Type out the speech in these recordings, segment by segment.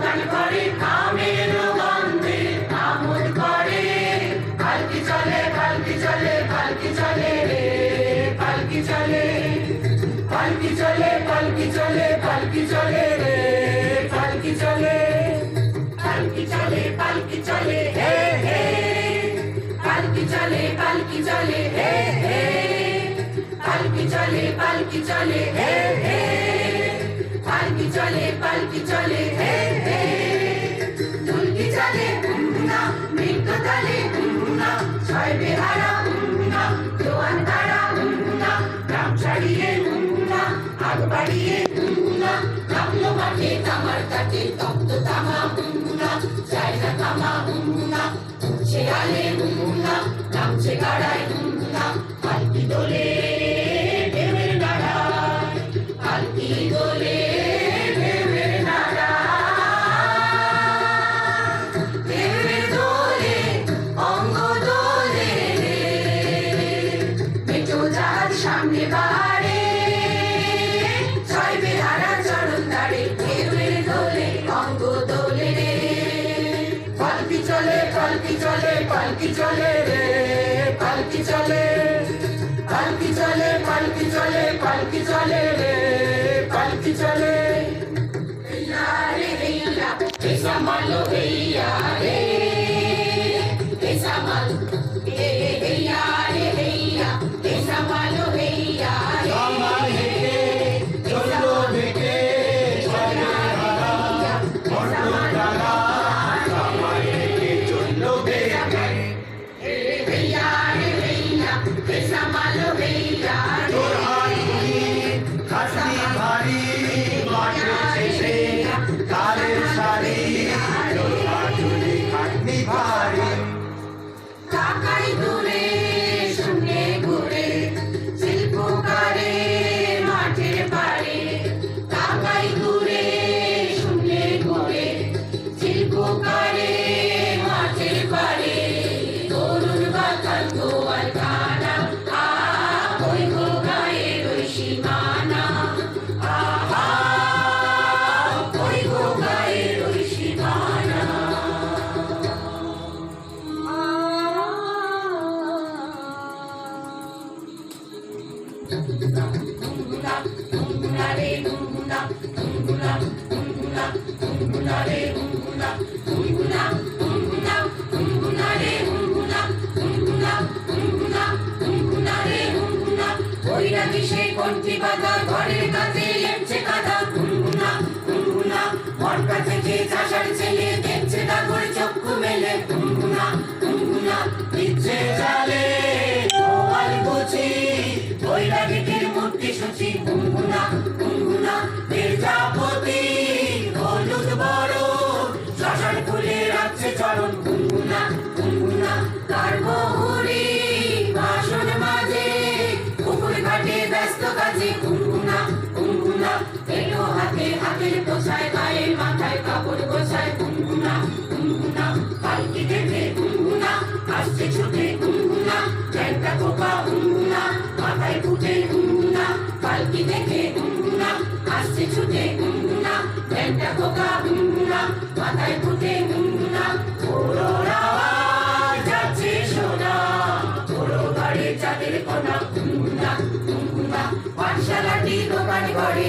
যোগদান করে কামের চলে কালকি চলে কালকি চলে রে চলে পালকি চলে পালকি চলে পালকি চলে পালকি চলে পালকি চলে পালকি চলে পালকি চলে পালকি চলে পালকি চলে পালকি চলে পালকি চলে পালকি চলে চলে, পালকি চলে রে, পালকি চলে। পালকি চলে পালকি চলে পালকি চলে রে, পালকি চলে। এইয়া রে এইয়া এসা মালো এইয়া কঞ্চি বাঁধা ঘরের কাছে এমছে কাদা। গুনগুনা গুনগুনা ভরকা থেকে চাষার ছেলে, দেখছে তা করে চক্ষু মেলে। গোসায় গায়ে মাথায় কাপড় গোসায় গুনগুনা গুনগুনা, পালকি দেখে গুনগুনা, আসছে ছুটে গুনগুনা জ্যাংটা কোপা গুনগুনা, মাথায় ফুটে গুনগুনা, পালকি দেখে গুনগুনা, আসছে ছুটে গুনগুনা জ্যাংটা কোপা গুনগুনা, মাথায় ফুটে গুনগুনা ওরা যাচ্ছে সোনা বড় বাড়ি চাঁদের কোনা, গুনগুনা গুনগুনা, পাঠশালাটি দোকান করে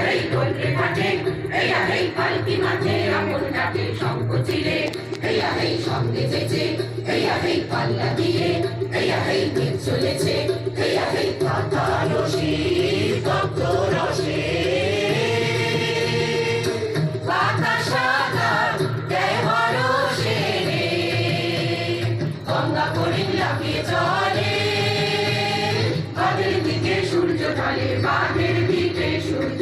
আরে দোলকে কাটে এই আরে পালকি মাঠে আমন ডাকে শঙ্খ ছিঁড়ে এই আরে সঙ্গে যেছে এই আরে পাল্লা দিয়ে এই আরে মেঘ চলেছে এই আরে পাতা রসি তপ্ত রসে চলে বাঁধের দিকে সূর্য ঢলে দিকে